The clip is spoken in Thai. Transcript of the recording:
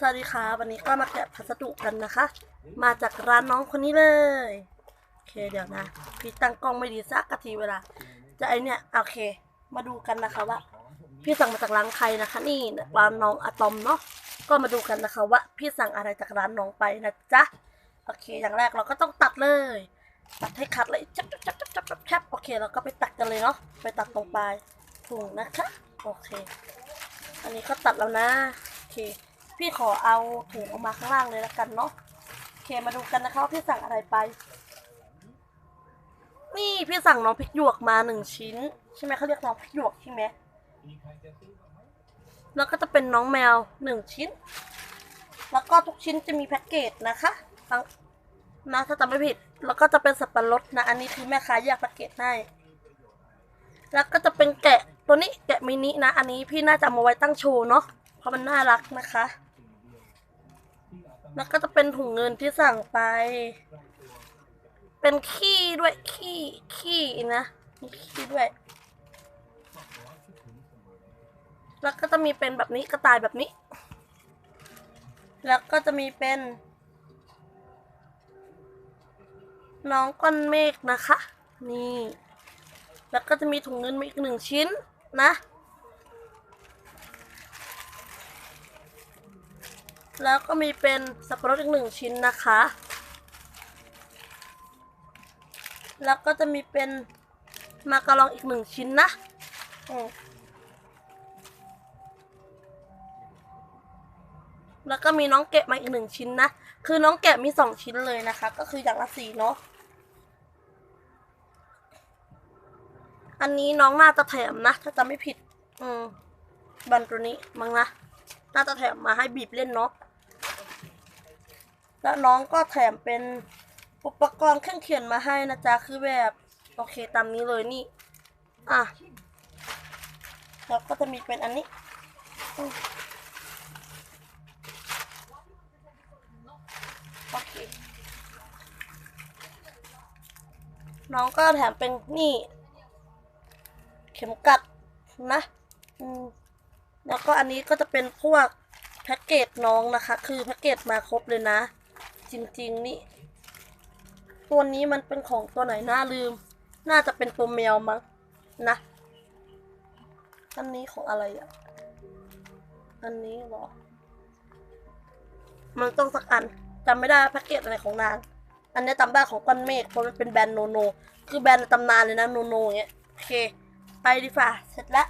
สวัสดีค่ะ วันนี้ก็มาแกะพัสดุกันนะคะ มาจากร้านน้องคนนี้เลย โอเคเดี๋ยวนะ พี่ตั้งกล้องไม่ดีสักกะทีเวลา จะไอเนี่ยโอเค มาดูกันนะคะว่า พี่สั่งมาจากร้านใครนะคะ นี่ร้านน้องอะตอมเนาะก็มาดูกันนะคะว่า พี่สั่งอะไรจากร้านน้องไปนะจ๊ะโอเค อย่างแรกเราก็ต้องตัดเลย ตัดให้คัดเลยจับจับจับจับจับจับโอเคเราก็ไปตัดกันเลยเนาะไปตัดตรงปลายถุงนะคะ โอเค อันนี้ก็ตัดแล้วนะโอเค พี่ขอเอาถุงออกมาข้างล่างเลยล้วกันเนาะโอเคมาดูกันนะคะว่าพี่สั่งอะไรไป นี่พี่สั่งน้องพริกหยวกมาหนึ่งชิ้น ใช่ไหมเขาเรียกน้องพริกหยวกใช่ไหมแล้วก็จะเป็นน้องแมวหนึ่งชิ้น แล้วก็ทุกชิ้นจะมีแพ็กเกจนะคะทั้งนะถ้าจำไม่ผิด แล้วก็จะเป็นสับปะรดนะ อันนี้คือแม่ค้าแยกแพ็กเกจให้ แล้วก็จะเป็นแกะตัวนี้แกะมินินะ อันนี้พี่น่าจะเอามาไว้ตั้งโชว์เนาะ เพราะมันน่ารักนะคะ แล้วก็จะเป็นถุงเงินที่สั่งไป เป็นขี้ด้วยขี้ขี้นะมีขี้ด้วย แล้วก็จะมีเป็นแบบนี้กระต่ายแบบนี้ แล้วก็จะมีเป็น น้องก้อนเมฆนะคะ นี่ แล้วก็จะมีถุงเงินมาอีกหนึ่งชิ้นนะ แล้วก็มีเป็นสับปะรดอีกหนึ่งชิ้นนะคะ แล้วก็จะมีเป็นมาการองอีกหนึ่งชิ้นนะแล้วก็มีน้องแกะมาอีกหนึ่งชิ้นนะ คือน้องแกะมีสองชิ้นเลยนะคะ ก็คืออย่างละสี่เนาะ อันนี้น้องน่าจะแถมนะ ถ้าจำไม่ผิด อืม บันตัวนี้มั้งนะ น่าจะแถมมาให้บีบเล่นเนาะ แล้วน้องก็แถมเป็นอุปกรณ์เครื่องเขียนมาให้นะจ๊ะ คือแบบ โอเคตามนี้เลยนี่ อะ แล้วก็จะมีเป็นอันนี้ โอเค น้องก็แถมเป็นนี่ เข็มกัดนะอืมแล้วก็อันนี้ก็จะเป็นพวกแพ็กเกจน้องนะคะ คือแพ็กเกจมาครบเลยนะ จริง ๆ นี่ ตัวนี้มันเป็นของตัวไหนน่าลืม น่าจะเป็นตัวแมวมั้งนะ อันนี้ของอะไรอะ อันนี้หรอ มันต้องสักอันจำไม่ได้แพ็กเกจอะไรของนาง อันนี้จำได้ของก้อนเมฆเพราะมันเป็นแบรนด์โนโน คือแบรนด์ในตำนานเลยนะโนโน่เงี้ย โอเค ไปดีฝ่าเสร็จแล้ว